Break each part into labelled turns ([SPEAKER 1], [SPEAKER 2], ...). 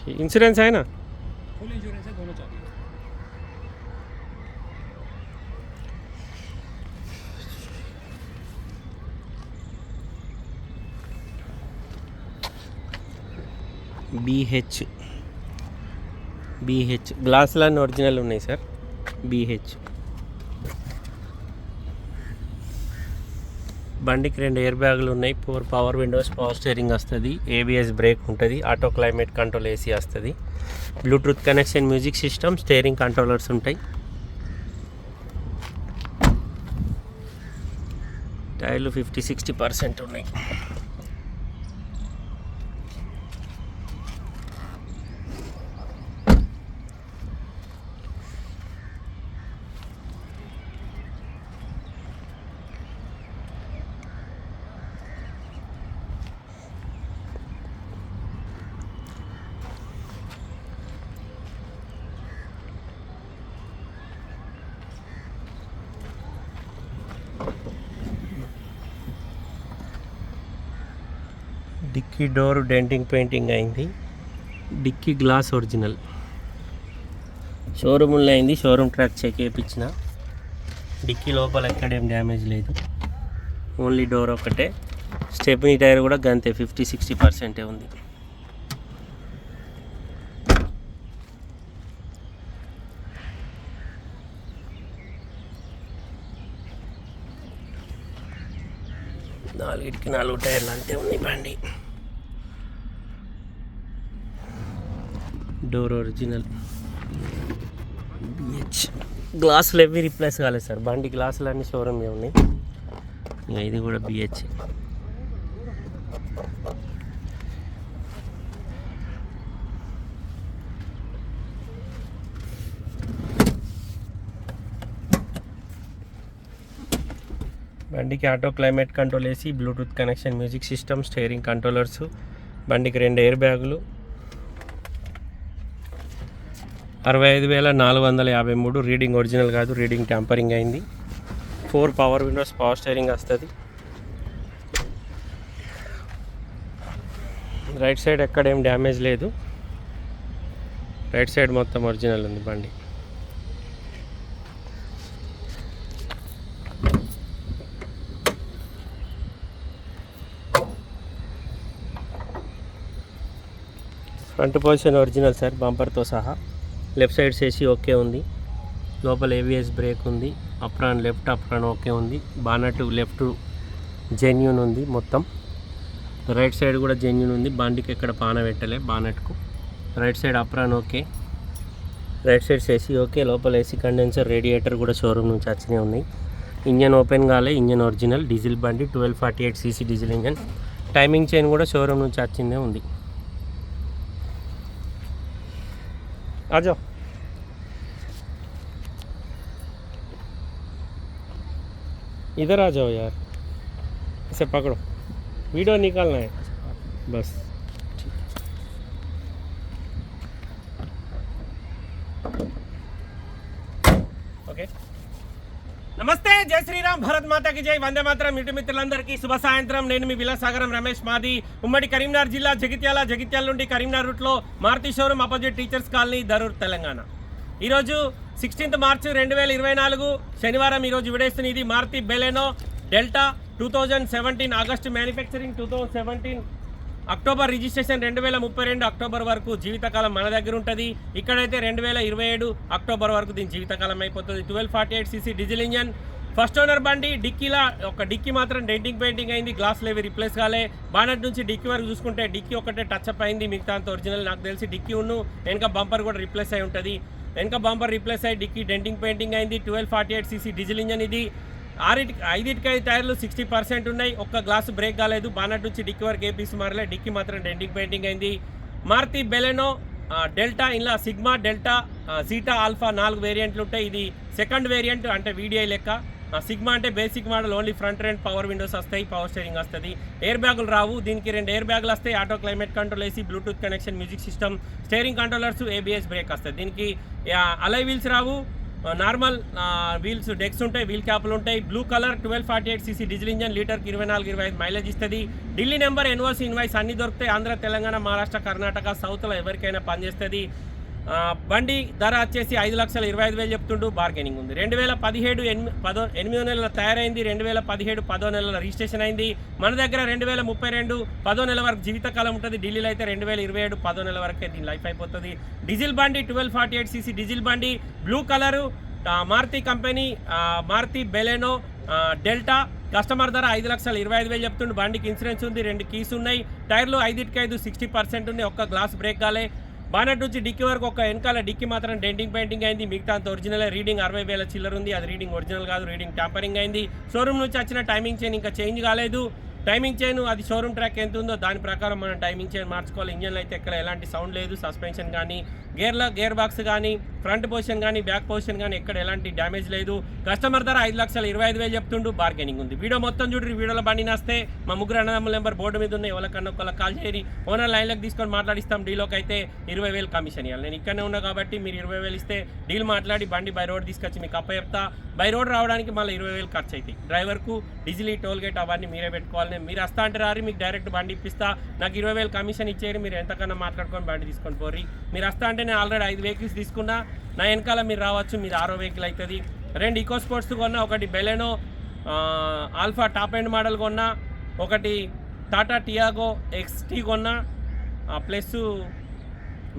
[SPEAKER 1] ठीक इंश्योरेंस है ना
[SPEAKER 2] फुल इंश्योरेंस है दोनों चाबी
[SPEAKER 1] బీహెచ్ బీహెచ్ గ్లాసులన్నీ ఒరిజినల్ ఉన్నాయి సార్ బీహెచ్ బండికి రెండు ఎయిర్ బ్యాగులు ఉన్నాయి. Four power windows power steering వస్తుంది. ఏబిఎస్ బ్రేక్ ఉంటుంది. ఆటో క్లైమేట్ కంట్రోల్ ఏసీ వస్తుంది. Bluetooth connection music system steering controllers ఉంటాయి. టైర్లు ఫిఫ్టీ సిక్స్టీ పర్సెంట్ ఉన్నాయి. డిక్కీ డోర్ డెంటింగ్ పెయింటింగ్ అయింది. Dicky glass original. షోరూమ్లో అయింది షోరూమ్ ట్రాక్ చెక్ చేయించిన. డిక్కీ లోపల ఎక్కడేం డ్యామేజ్ లేదు. ఓన్లీ డోర్ ఒకటే స్టెప్నీ టైర్ కూడా గంతే ఫిఫ్టీ సిక్స్టీ పర్సెంటే ఉంది. నాలుగిటికి నాలుగు టైర్లు అంతే ఉంది బండి. డోర్ ఒరిజినల్ బిహెచ్ గ్లాసులు ఎవి రీప్లేస్ కాలేదు సార్. బండి గ్లాసులు అన్నీ షోరూమ్ ఉన్నాయి. ఇంకా ఇది కూడా బిహెచ్ బండికి ఆటో క్లైమేట్ కంట్రోల్ వేసి Bluetooth connection music system steering controllers బండికి రెండు ఎయిర్ బ్యాగులు అరవై ఐదు వేల నాలుగు వందల యాభై మూడు రీడింగ్ ఒరిజినల్ కాదు రీడింగ్ ట్యాంపరింగ్ అయింది. Four power windows power steering వస్తుంది. రైట్ సైడ్ ఎక్కడేం డ్యామేజ్ లేదు. రైట్ సైడ్ మొత్తం ఒరిజినల్ ఉంది బండి. ఫ్రంట్ పొజిషన్ ఒరిజినల్ సార్ బంపర్తో సహా. లెఫ్ట్ సైడ్ ఏసీ ఓకే ఉంది. లోపల ఏవిఎస్ బ్రేక్ ఉంది. అప్రాన్ లెఫ్ట్ అప్రాన్ ఓకే ఉంది. బానట్ లెఫ్ట్ జెన్యున్ ఉంది మొత్తం. రైట్ సైడ్ కూడా జెన్యున్ ఉంది. బండికి ఎక్కడ పాన పెట్టలే బానట్కు. Right side apron okay. Right side AC okay. లోపల ఏసీ కండెన్సర్ రేడియేటర్ కూడా షోరూమ్ నుంచి వచ్చినాయి ఉన్నాయి. ఇంజన్ ఓపెన్ కాలే. Engine original. డీజిల్ బండి twelve forty eight CC diesel engine. Timing chain కూడా షోరూమ్ నుంచి వచ్చిందే ఉంది. आ जाओ। इधर आ जाओ यार। इसे पकड़ो। वीडियो निकालना है। बस। ఓకే నమస్తే జై శ్రీరామ్ భరత్ మాతకి జై. వందే మాత్రం. ఇటు మిత్రులందరికీ శుభ సాయంత్రం. నేను మీ విలాసాగరం రమేష్ మాది. ఉమ్మడి కరీంనగర్ జిల్లా జగిత్యాల జగిత్యాల నుండి కరీంనగర్ రూట్లో Maruti showroom opposite teachers colony Darur Telangana. ఈరోజు సిక్స్టీన్త్ మార్చ్ రెండు వేల ఇరవై నాలుగు. శనివారం ఈరోజు విడేస్తున్న ఇది Maruti Baleno Delta two thousand seventeen August manufacturing two thousand seventeen October registration రెండు వేల ముప్పై రెండు అక్టోబర్ వరకు జీవితకాలం మన దగ్గర ఉంటుంది. ఇక్కడైతే రెండు వేల ఇరవై ఏడు అక్టోబర్ వరకు దీని జీవితకాలం అయిపోతుంది. Twelve forty eight CC diesel engine. First owner బండి డిక్కీలా ఒక డిక్కీ మాత్రం డెంటింగ్ పెయింటింగ్ అయింది గ్లాస్ లేవి రిప్లేస్ కాలే. బానట్ నుంచి డిక్కీ వరకు చూసుకుంటే డిక్కీ ఒకటే టచ్ అప్ అయింది మిగతా అంత ఒరిజినల్ నాకు తెలిసి డిక్కీ ఉన్ను. వెనక బంపర్ కూడా రిప్లేస్ అయి ఉంటుంది. వెనక బంపర్ రిప్లేస్ అయ్యి డిక్కీ డెంటింగ్ పెయింటింగ్ అయింది twelve forty eight CC diesel engine ఇది. ఆరిటి ఐదింటికి ఐదు టైర్లు సిక్స్టీ పర్సెంట్ ఉన్నాయి. ఒక్క గ్లాసు బ్రేక్ కాలేదు. బానట్ నుంచి డిక్కీ వరకు ఏ పీస్ మారలే. డిక్కీ మాత్రం డెంటింగ్ పెయింటింగ్ అయింది. మారుతి బెలెనో డెల్టా ఇలా సిగ్మా డెల్టా సీటా ఆల్ఫా నాలుగు వేరియంట్లు ఉంటాయి. ఇది సెకండ్ వేరియంట్ అంటే వీడియో లెక్క. సిగ్మా అంటే బేసిక్ మోడల్. ఓన్లీ ఫ్రంట్ రెండు పవర్ విండోస్ వస్తాయి. పవర్ స్టీరింగ్ వస్తుంది. ఎయిర్ బ్యాగులు రావు. దీనికి రెండు ఎయిర్ బ్యాగులు వస్తాయి. ఆటో క్లైమేట్ కంట్రోల్ వేసి Bluetooth connection music system steering controllers ABS brake వస్తాయి. దీనికి అలై వీల్స్ రావు. నార్మల్ వీల్స్ డెక్స్ ఉంటాయి వీల్ క్యాప్లు ఉంటాయి. Blue colour twelve forty eight CC diesel engine లీటర్కి ఇరవై నాలుగు ఇరవై ఐదు మైలేజ్ ఇస్తుంది. ఢిల్లీ నెంబర్ ఎన్ఓసి ఇన్వాయిస్ అన్ని దొరుకుతాయి. ఆంధ్ర తెలంగాణ మహారాష్ట్ర కర్ణాటక సౌత్లో ఎవరికైనా పనిచేస్తుంది. బండి ధర వచ్చేసి ఐదు లక్షల ఇరవై ఐదు వేలు చెప్తుండు బార్గెనింగ్ ఉంది. రెండు వేల పదిహేడు ఎనిమిది పదో ఎనిమిదో నెలల తయారైంది రెండు వేల పదిహేడు పదో నెలల రిజిస్ట్రేషన్ అయింది. మన దగ్గర రెండు వేల ముప్పై రెండు పదో నెల వరకు జీవితకాలం ఉంటుంది. ఢిల్లీలో అయితే రెండు వేల ఇరవై ఏడు పదో నెల వరకే దీని లైఫ్ అయిపోతుంది. డీజిల్ బండి twelve forty eight CC diesel బండి blue colour Maruti company Maruti Baleno Delta. Customer ధర ఐదు లక్షల ఇరవై ఐదు వేలు చెప్తుండు. బండికి ఇన్సూరెన్స్ ఉంది రెండు కీస్ ఉన్నాయి. టైర్లు ఐదుకి ఐదు సిక్స్టీ పర్సెంట్ ఉంది ఒక్క గ్లాస్ బ్రేక్ కాలే. బానట్ నుంచి డిక్కీ వరకు ఒక వెనకాల డిక్కి మాత్రం డెంటింగ్ పెయింటింగ్ అయింది. మిగతా అంత ఒరిజినల్ రీడింగ్ అరవై వేల చిల్లర ఉంది. అది రీడింగ్ ఒరిజినల్ కాదు రీడింగ్ ట్యాంపరింగ్ అయింది. షోరూమ్ నుంచి వచ్చిన టైమింగ్ చైన్ ఇంకా చేంజ్ కాలేదు. టైమింగ్ చైన్ అది షోరూమ్ ట్రాక్ ఎంత ఉందో దాని ప్రకారం మనం టైమింగ్ చైన్ మార్చుకోవాలి. ఇంజన్లో అయితే ఎక్కడ ఎలాంటి సౌండ్ లేదు. సస్పెన్షన్ కానీ గేర్ల గేర్ బాక్స్ కానీ ఫ్రంట్ పొజిషన్ కానీ బ్యాక్ పొజిషన్ కానీ ఎక్కడ ఎలాంటి డ్యామేజ్ లేదు. కస్టమర్ ధర ఐదు లక్షల ఇరవై ఐదు వేలు చెప్తుండు బార్గెనింగ్ ఉంది. వీడియో మొత్తం చూడండి వీడియోలో బండి నాస్తే మా ముగ్గురు అన్నదమ్ముల నెంబర్ బోర్డు మీద ఉన్నాయి ఎవరికన్నా ఒకళ్ళకి కాల్ చేయరి ఓనర్ లైన్లోకి తీసుకొని మాట్లాడిస్తాం డీలోకి అయితే ఇరవై వేలు కమిషన్ ఇవ్వాలి నేను ఇక్కడనే ఉన్నా కాబట్టి మీరు ఇరవై వేలు ఇస్తే డీల్ మాట్లాడి బండి బై రోడ్ తీసుకొచ్చి మీకు అప్ప చెప్తా. బై రోడ్ రావడానికి మళ్ళీ ఇరవై వేలు ఖర్చు అవుతాయి డ్రైవర్కు డీజిల్ టోల్ గేట్ అవన్నీ మీరే పెట్టుకోవాలి మీరు వస్తా అంటే రారి మీకు డైరెక్ట్ బండి ఇప్పిస్తా. నాకు ఇరవై వేలు కమిషన్ ఇచ్చేయరు మీరు ఎంతకన్నా మాట్లాడుకొని బండి తీసుకొని పోరి మీరు వస్తా అంటే నేను ఆల్రెడీ ఐదు వెహికల్స్ తీసుకున్నా. నా వెనకాల మీరు రావచ్చు మీరు ఆరో వెహికల్ అవుతుంది రెండు ఈకో స్పోర్ట్స్ కొన్నా ఒకటి Baleno Alpha top end model కొన్నా ఒకటి టాటా టియాగో ఎక్స్టీ కొన్నా ప్లస్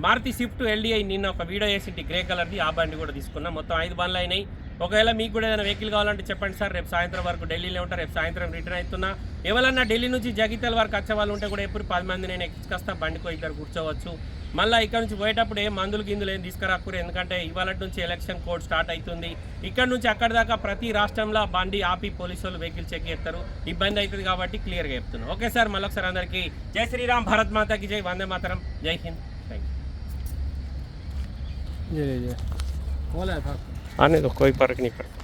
[SPEAKER 1] మారుతి స్విఫ్ట్ ఎల్డిఐ నిన్న ఒక వీడియో వేసింటి గ్రే కలర్ది ఆ బండి కూడా తీసుకున్నా. మొత్తం ఐదు బండ్లు అయినాయి. ఒకవేళ మీకు కూడా ఏదైనా వెహికల్ కావాలంటే చెప్పండి సార్. రేపు సాయంత్రం వరకు ఢిల్లీలో ఉంటారు రేపు సాయంత్రం రిటర్న్ అవుతున్నా. ఎవరన్నా ఢిల్లీ నుంచి జగిత్యాల వరకు వచ్చే వాళ్ళు ఉంటే కూడా ఎప్పుడు పది మంది నేను ఎక్కించుకొస్తా బండికో ఇద్దరు కూర్చోవచ్చు. మళ్ళీ ఇక్కడ నుంచి పోయేటప్పుడు ఏ మందులు గిందులు ఏం తీసుకురాకూరు ఎందుకంటే ఇవాళ నుంచి ఎలక్షన్ కోడ్ స్టార్ట్ అవుతుంది. ఇక్కడ నుంచి అక్కడ దాకా ప్రతి రాష్ట్రంలో బండి ఆపి పోలీసు వాళ్ళు వెహికల్ చెక్ చేస్తారు. ఇబ్బంది అవుతుంది కాబట్టి క్లియర్గా చెప్తున్నాను ఓకే సార్ మళ్ళొకసారి అందరికీ జై శ్రీరామ్ భారత్ మాతాకి జై వందే మాతరం జై హింద్. థ్యాంక్ యూ આને તો કોઈ ફરક નહીં પડતો.